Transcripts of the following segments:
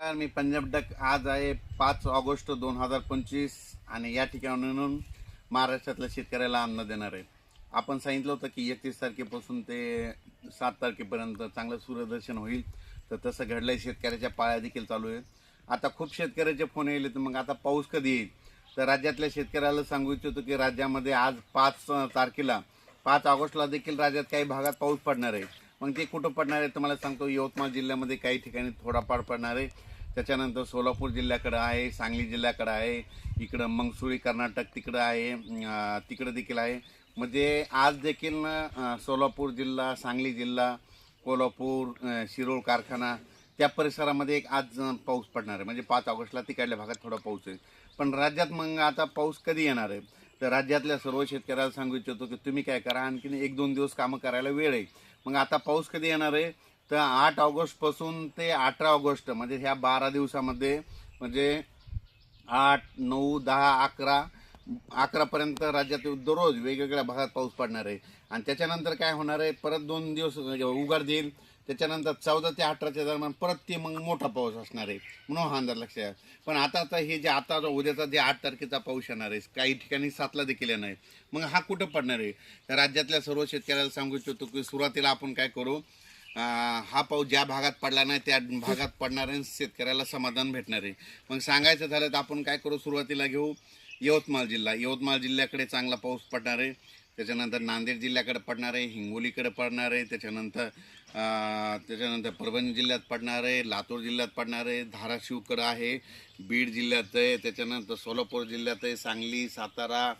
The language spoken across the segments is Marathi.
मी पंजाब डक. आज आहे पाच ऑगस्ट दोन हजार पंचवीस आणि या ठिकाणाहून महाराष्ट्रातल्या शेतकऱ्याला अन्न देणार आहे. आपण सांगितलं होतं की एकतीस तारखेपासून ते सात तारखेपर्यंत चांगलं सूर्यदर्शन होईल. तर तसं घडलंय शेतकऱ्याच्या पाळ्या देखील चालू आहे आता खूप शेतकऱ्याचे फोन येईल तर मग आता पाऊस कधी येईल? तर राज्यातल्या शेतकऱ्याला सांगू इच्छितो की राज्यामध्ये आज पाच तारखेला पाच ऑगस्टला देखील राज्यात काही भागात पाऊस पडणार आहे. मग ते कुठं पडणार आहे? तुम्हाला सांगतो यवतमाळ जिल्ह्यामध्ये काही ठिकाणी थोडाफार पडणार आहे. त्याच्यानंतर सोलापूर जिल्ह्याकडं आहे सांगली जिल्ह्याकडं आहे इकडं मंगसुळी कर्नाटक तिकडं आहे तिकडं देखील आहे. म्हणजे आज देखील सोलापूर जिल्हा सांगली जिल्हा कोल्हापूर शिरोळ कारखाना त्या परिसरामध्ये एक आज पाऊस पडणार आहे. म्हणजे पाच ऑगस्टला तिकडल्या भागात थोडा पाऊस आहे पण राज्यात मग आता पाऊस कधी येणार आहे? तर राज्यातल्या सर्व शेतकऱ्याला सांगू इच्छितो की तुम्ही काय करा आणखीन एक दोन दिवस कामं करायला वेळ आहे. मग आता पाऊस कधी येणार आहे? तर आठ ऑगस्टपासून ते अठरा ऑगस्ट म्हणजे ह्या बारा दिवसामध्ये म्हणजे आठ नऊ दहा अकरा अकरापर्यंत राज्यात दररोज वेगवेगळ्या भागात पाऊस पडणार आहे. आणि त्याच्यानंतर काय होणार आहे? परत दोन दिवस उघड देईल. त्याच्यानंतर चौदा ते अठराच्या दरम्यान परत ते मग मोठा पाऊस असणार आहे म्हणून हा अंदाज लक्षात आहे. पण आता आता हे जे आता उद्याचा जे आठ तारखेचा पाऊस येणार आहे काही ठिकाणी सातला देखील येणार आहे. मग हा कुठं पडणार आहे? राज्यातल्या सर्व शेतकऱ्याला सांगू इच्छितो की सुरुवातीला आपण काय करू? हा पाऊस ज्या भागात पडला नाही त्या भागात पडणार आहे शेतकऱ्याला समाधान भेटणार आहे. मग सांगायचं झालं तर आपण काय करू? सुरुवातीला घेऊ यवतमाळ जिल्हा. यवतमाळ जिल्ह्याकडे चांगला पाऊस पडणार आहे. त्याच्यानंतर नांदेड जिल्ह्याकडे पडणार आहे. हिंगोलीकडे पडणार आहे. त्याच्यानंतर त्याच्यानंतर परभणी जिल्ह्यात पडणार आहे. लातूर जिल्ह्यात पडणार आहे. धाराशिवकडं आहे. बीड जिल्ह्यात आहे. त्याच्यानंतर सोलापूर जिल्ह्यात आहे. सांगली सातारा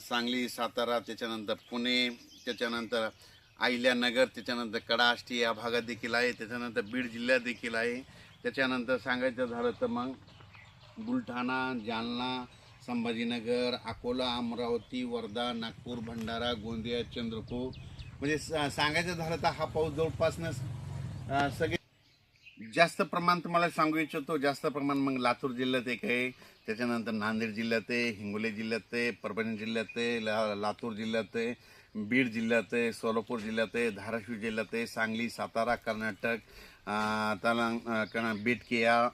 सांगली सातारा त्याच्यानंतर पुणे त्याच्यानंतर अहिल्यानगर त्याच्यानंतर कडाष्टी या भागात देखील आहे त्याच्यानंतर बीड जिल्ह्यात देखील आहे. त्याच्यानंतर सांगायचं झालं तर मग बुलढाणा जालना संभाजीनगर अकोला अमरावती वर्धा नागपूर भंडारा गोंदिया चंद्रपूर. म्हणजे स- सांगायचं झालं तर हा पाऊस जवळपासनं सगळे जास्त प्रमाण तुम्हाला सांगू इच्छितो. जास्त प्रमाण मग लातूर जिल्ह्यात एक आहे. त्याच्यानंतर नांदेड जिल्ह्यात आहे हिंगोली जिल्ह्यात आहे परभणी जिल्ह्यात आहे ला लातूर जिल्ह्यात आहे. बीड जिल्ह्यात आहे सोलापूर जिल्ह्यात आहे धाराशिव जिल्ह्यात आहे सांगली सातारा कर्नाटक अं, तलांग कण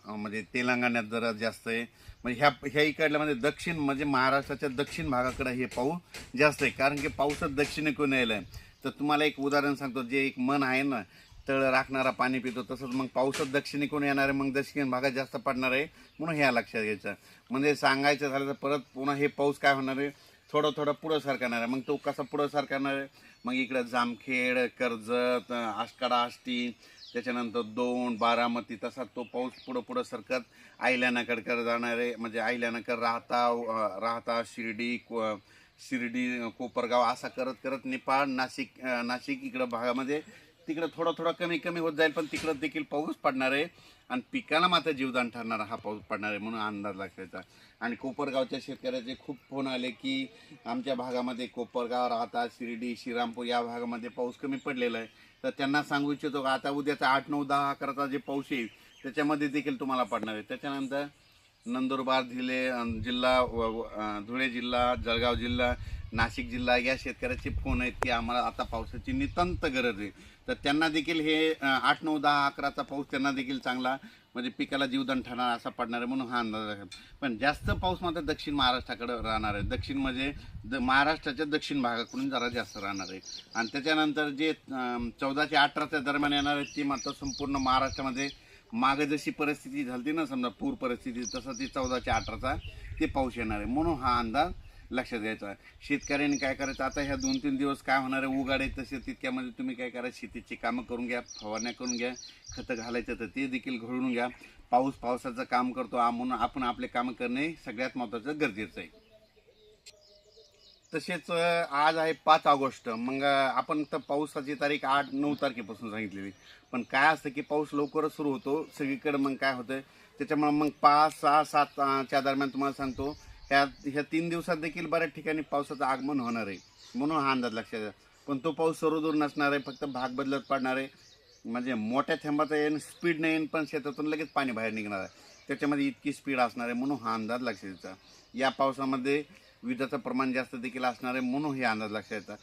म्हणजे तेलंगणात जरा जास्त आहे. म्हणजे ह्या ह्या इकडल्या म्हणजे दक्षिण म्हणजे महाराष्ट्राच्या दक्षिण भागाकडे हे पाऊस जास्त आहे. कारण की पाऊसच दक्षिणेकडून यायला आहे? तर तुम्हाला एक उदाहरण सांगतो जे एक मन आहे ना तळ राखणारा पाणी पितो तसंच मग पाऊसच दक्षिणेकडून येणार आहे? मग दक्षिण भागात जास्त पडणार आहे. म्हणून ह्या लक्षात घ्यायचं. म्हणजे सांगायचं झालं तर परत पुन्हा हे पाऊस काय होणार आहे? थोडं थोडं पुढं सरकणार आहे. मग तो कसा पुढं सरकणार आहे? मग इकडं जामखेड कर्जत आष्टाडा आष्टी त्याच्यानंतर दोन बारामती तसा तो पाऊस पुढं पुढं सरकत आयल्यानाकडे जाणार आहे. म्हणजे आयल्यानाकर राहता राहता शिर्डी को- शिर्डी कोपरगाव असा करत करत नेपाळ नाशिक नाशिक इकडं भागामध्ये तिकडं थोडा थोडा कमी कमी होत जाईल पण तिकडं देखील पाऊस पडणार आहे. आणि पिकाला मात्र जीवदान ठरणारा हा पाऊस पडणार आहे म्हणून अंदाज लागायचा आणि कोपरगावच्या शेतकऱ्याचे खूप फोन आले की आमच्या भागामध्ये कोपरगाव राहता शिर्डी श्रीरामपूर या भागामध्ये पाऊस कमी पडलेला आहे. तर त्यांना सांगू इच्छितो का आता उद्याचा आठ नऊ दहा अकराचा जे पाऊस येईल त्याच्यामध्ये देखील तुम्हाला पडणार आहे. त्याच्यानंतर नंदुरबार जिल्हे जिल्हा धुळे जिल्हा जळगाव जिल्हा नाशिक जिल्हा या शेतकऱ्याचे फोन आहेत की आम्हाला आता पावसाची नितांत गरज आहे. तर त्यांना देखील हे आठ नऊ दहा अकराचा पाऊस त्यांना देखील चांगला म्हणजे पिकाला जीवदान ठरणार असा पडणार आहे म्हणून हा अंदाज आहे. पण जास्त पाऊस मात्र दक्षिण महाराष्ट्राकडे राहणार आहे. दक्षिण म्हणजे द महाराष्ट्राच्या दक्षिण भागाकडून जरा जास्त राहणार आहे. आणि त्याच्यानंतर जे चौदा ते अठराच्या दरम्यान येणार आहे ती मात्र संपूर्ण महाराष्ट्रामध्ये मागे जशी परिस्थिती झाली ना समजा पूर परिस्थिती तसं ती चौदाच्या अठराचा ते पाऊस येणार आहे. म्हणून हा अंदाज लक्षात घ्यायचा शेतकऱ्यांनी काय करायचं? आता ह्या दोन तीन दिवस काय होणार आहे? उगाडे तसे तितक्यामध्ये तुम्ही काय करा? शेतीची कामं करून घ्या फवारण्या करून घ्या खतं घालायचं तर ते देखील घडून घ्या. पाऊस पावसाचं काम करतो. म्हणून आपण आपले कामं करणे सगळ्यात महत्त्वाचं गरजेचं आहे. तसेच आज आहे पाच ऑगस्ट. मग आपण तर पावसाची तारीख आठ नऊ तारखेपासून सांगितलेली. पण काय असतं की पाऊस लवकरच सुरू होतो. सगळीकडे मग काय होतं त्याच्यामुळे मग पाच सहा सात च्या दरम्यान तुम्हाला सांगतो ह्या ह्या तीन दिवसात देखील बऱ्याच ठिकाणी पावसाचं आगमन होणार आहे. म्हणून हा अंदाज लक्षात घ्या. पण तो पाऊस सर्वदूर नसणार आहे फक्त भाग बदलत पडणार आहे. म्हणजे मोठ्या थेंबाचा येईन स्पीड नाही येईन पण शेतातून लगेच पाणी बाहेर निघणार आहे. त्याच्यामध्ये इतकी स्पीड असणार आहे म्हणून हा अंदाज लक्षात द्यायचा या पावसामध्ये विजाचं प्रमाण जास्त देखील असणार आहे म्हणून हे अंदाज लक्षात येतात